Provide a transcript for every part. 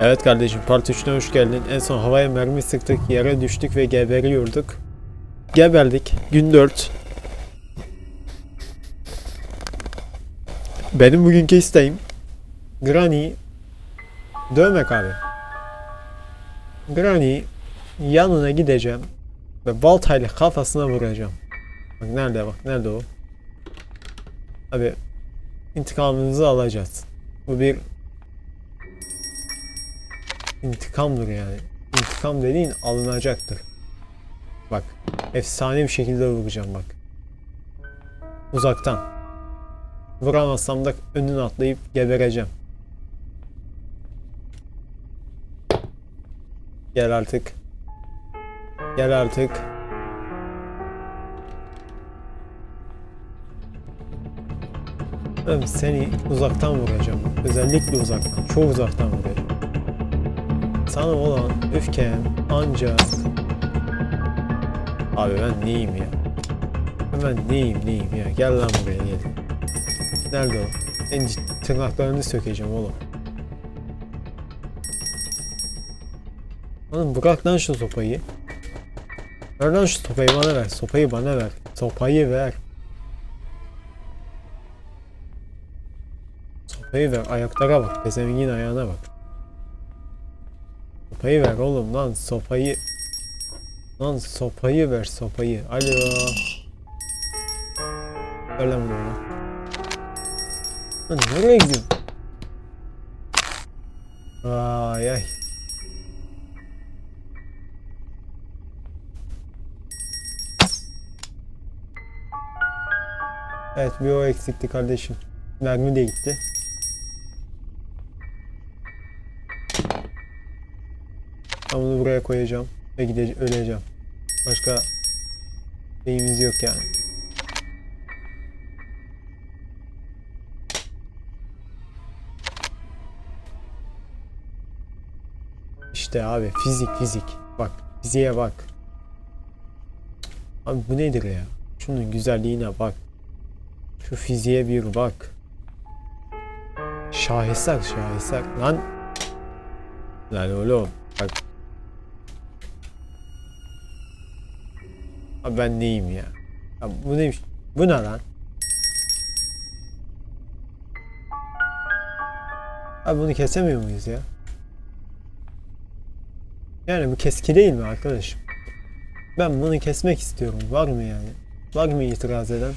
Evet kardeşim part 3'üne hoş geldin. En son havaya mermi sıktık, yere düştük ve geberiyorduk. Geberdik. Gün 4. Benim bugünkü isteğim Granny dövmek abi. Granny yanına gideceğim ve baltayla kafasına vuracağım. Bak nerede bak nerede o? Abi intikamınızı alacağız. Bu bir intikamdır yani. İntikam dediğin alınacaktır. Bak efsane bir şekilde vuracağım bak. Uzaktan. Vuramazsam da önüne atlayıp gebereceğim. Gel artık. Gel artık. Ben seni uzaktan vuracağım. Özellikle uzaktan. Çok uzaktan vuracağım. Sana olan öfkem ancak... Abi ben neyim ya? Ben neyim neyim ya? Gel lan buraya gel. Nerede o? En tırnaklarını sökeceğim oğlum. Oğlum bırak lan şu sopayı. Ver lan şu sopayı bana ver. Sopayı bana ver. Sopayı ver. Sopayı ver. Ayaklara bak. Pezevengin ayağına bak. Sopayı ver oğlum lan sopayı. Lan sopayı ver sopayı. Alo. Ver lan lan. Lan nereye gidiyorsun? Ay ay. Evet bir o eksikti kardeşim. Mermi de gitti. Ben bunu buraya koyacağım ve gideceğim, öleceğim. Başka şeyimiz yok yani. İşte abi fizik fizik. Bak fiziğe bak. Abi bu nedir ya? Şunun güzelliğine bak. Şu fiziğe bir bak. Şaheser şaheser. Lan. Lan oğlum. Bak. Abi ben neyim ya? ya bu neymiş? Bu ne lan? Abi bunu kesemiyor muyuz ya? Yani bu keski değil mi arkadaşım? Ben bunu kesmek istiyorum. Var mı yani? Var mı itiraz eden?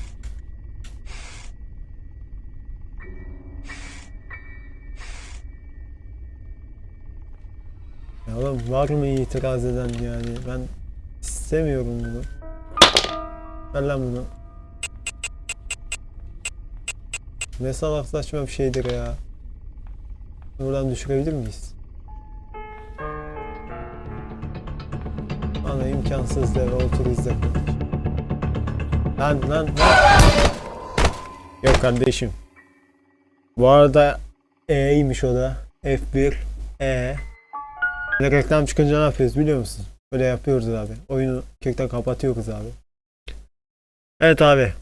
Ya oğlum var mı itiraz eden yani? Ben istemiyorum bunu. Ver lan bunu. Ne salak saçma bir şeydir ya. Buradan düşürebilir miyiz? Ana imkansız deve otur izle. Lan lan lan. Yok kardeşim. Bu arada E'ymiş o da. F1 E. Reklam çıkınca ne yapıyoruz biliyor musun? Böyle yapıyoruz abi. Oyunu kökten kapatıyoruz abi. Evet abi.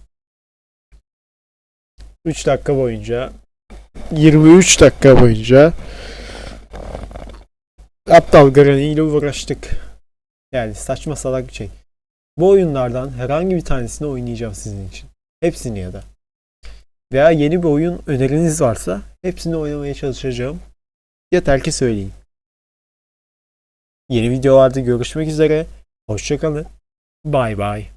3 dakika boyunca 23 dakika boyunca Aptal Granny ile uğraştık. Yani saçma salak bir şey. Bu oyunlardan herhangi bir tanesini oynayacağım sizin için. Hepsini ya da. Veya yeni bir oyun öneriniz varsa hepsini oynamaya çalışacağım. Yeter ki söyleyin. Yeni videolarda görüşmek üzere. Hoşçakalın. Bay bay.